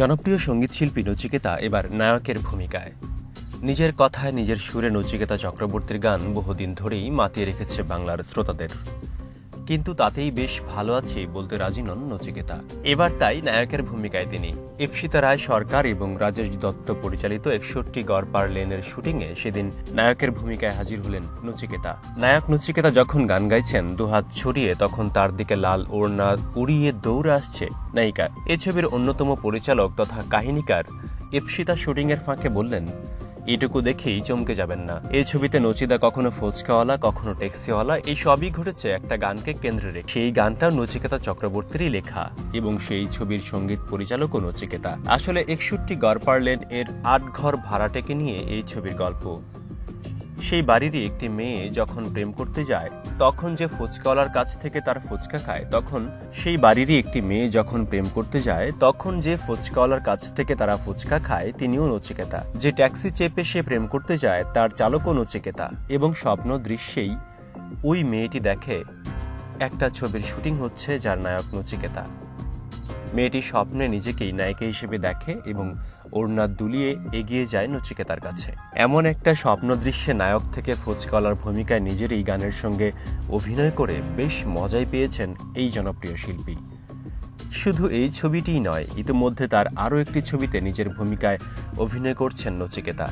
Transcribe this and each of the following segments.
জনপ্রিয় সংগীত শিল্পী নচিকেতা এবার নায়কের ভূমিকায়। নিজের কথায় নিজের সুরে নচিকেতা চক্রবর্তীর গান বহুদিন ধরেই মাতিয়ে রেখেছে বাংলার শ্রোতাদের। কিন্তু তাতেই বেশ ভালো আছে বলতে রাজি নন নচিকেতা। এবার তাই নায়কের ভূমিকায় তিনি। ইপসিতা রায় সরকার এবং রাজেশ দত্ত পরিচালিত একষট্টি গড়পার লেনের শুটিংয়ে সেদিন নায়কের ভূমিকায় হাজির হলেন নচিকেতা। নায়ক নচিকেতা যখন গান গাইছেন, দুহাত ছড়িয়ে তখন তার দিকে লাল ওড়না উড়িয়ে দৌড়ে আসছে নায়িকা। এ ছবির অন্যতম পরিচালক তথা কাহিনীকার ইপসিতা শুটিংয়ের ফাঁকে বললেন এটুকু দেখেই চমকে যাবেন না। এই ছবিতে নচিদা কখনো ফুচকাওয়ালা, কখনো ট্যাক্সিওয়ালা, এই সবই ঘটেছে একটা গানকে কেন্দ্র রেখে। সেই গানটাও নচিকেতা চক্রবর্তীরই লেখা এবং সেই ছবির সংগীত পরিচালকও নচিকেতা। আসলে একষট্টি গড় পারলেন এর আট ঘর ভাড়াটেকে নিয়ে এই ছবির গল্প। সেই বাড়িরই একটি মেয়ে যখন প্রেম করতে যায়, তখন যে ফুচকাওয়ালার কাছ থেকে তার ফুচকা খায়, তখন সেই বাড়িরই একটি মেয়ে যখন প্রেম করতে যায়, তখন যে ফুচকাওয়ালার কাছ থেকে তারা ফুচকা খায়, তিনিও নচিকেতা। যে ট্যাক্সি চেপে সে প্রেম করতে যায়, তার চালকও নচিকেতা। এবং স্বপ্ন দৃশ্যেই ওই মেয়েটি দেখে, একটা ছবির শুটিং হচ্ছে যার নায়ক নচিকেতা। মেয়েটি স্বপ্নে নিজেকেই নায়িকা হিসেবে দেখে এবং ওড়না দুলিয়ে এগিয়ে যায় নচিকেতার কাছে। এমন একটা স্বপ্ন দৃশ্যে নায়ক থেকে ফুচকালার ভূমিকায় নিজের এই গানের সঙ্গে অভিনয় করে বেশ মজাই পেয়েছেন এই জনপ্রিয় শিল্পী। শুধু এই ছবিটিই নয়, ইতিমধ্যে তার আরও একটি ছবিতে নিজের ভূমিকায় অভিনয় করছেন নচিকেতা।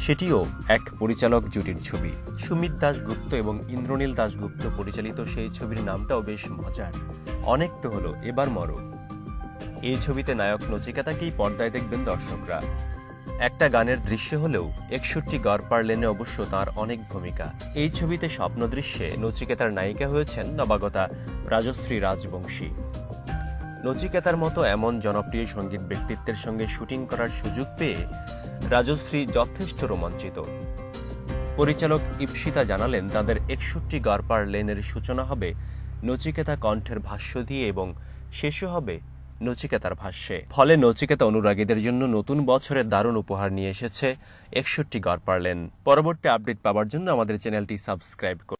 সেটিও এক পরিচালক জুটির ছবি। সুমিত দাশগুপ্ত এবং ইন্দ্রনীল দাশগুপ্ত পরিচালিত সেই ছবির নামটাও বেশ মজার। অনেক তো হলো, এবার মরো। এই ছবিতে নায়ক নচিকেতাকেই পর্দায় দেখবেন দর্শকরা। একটা গানের দৃশ্য হলেও একষট্টি গড়পার লেনে অবশ্য তার অনেক ভূমিকা। এই ছবিতে স্বপ্ন দৃশ্যে নচিকেতার নায়িকা হয়েছেন নবাগতা রাজশ্রী রাজবংশী। নচিকেতার মতো এমন জনপ্রিয় সংগীত ব্যক্তিত্বের সঙ্গে শুটিং করার সুযোগ পেয়ে রাজশ্রী যথেষ্ট রোমাঞ্চিত। পরিচালক ইপসিতা জানালেন, তাদের একষট্টি গড়পার লেনের সূচনা হবে নচিকেতা কণ্ঠের ভাষ্য দিয়ে এবং শেষও হবে নচিকেতার ভাষ্যে। ফলে নচিকেতা অনুরাগীদের জন্য নতুন বছরের দারুণ উপহার নিয়ে এসেছে একষট্টি গড় পারলেন। পরবর্তী আপডেট পাওয়ার জন্য আমাদের চ্যানেলটি সাবস্ক্রাইব করুন।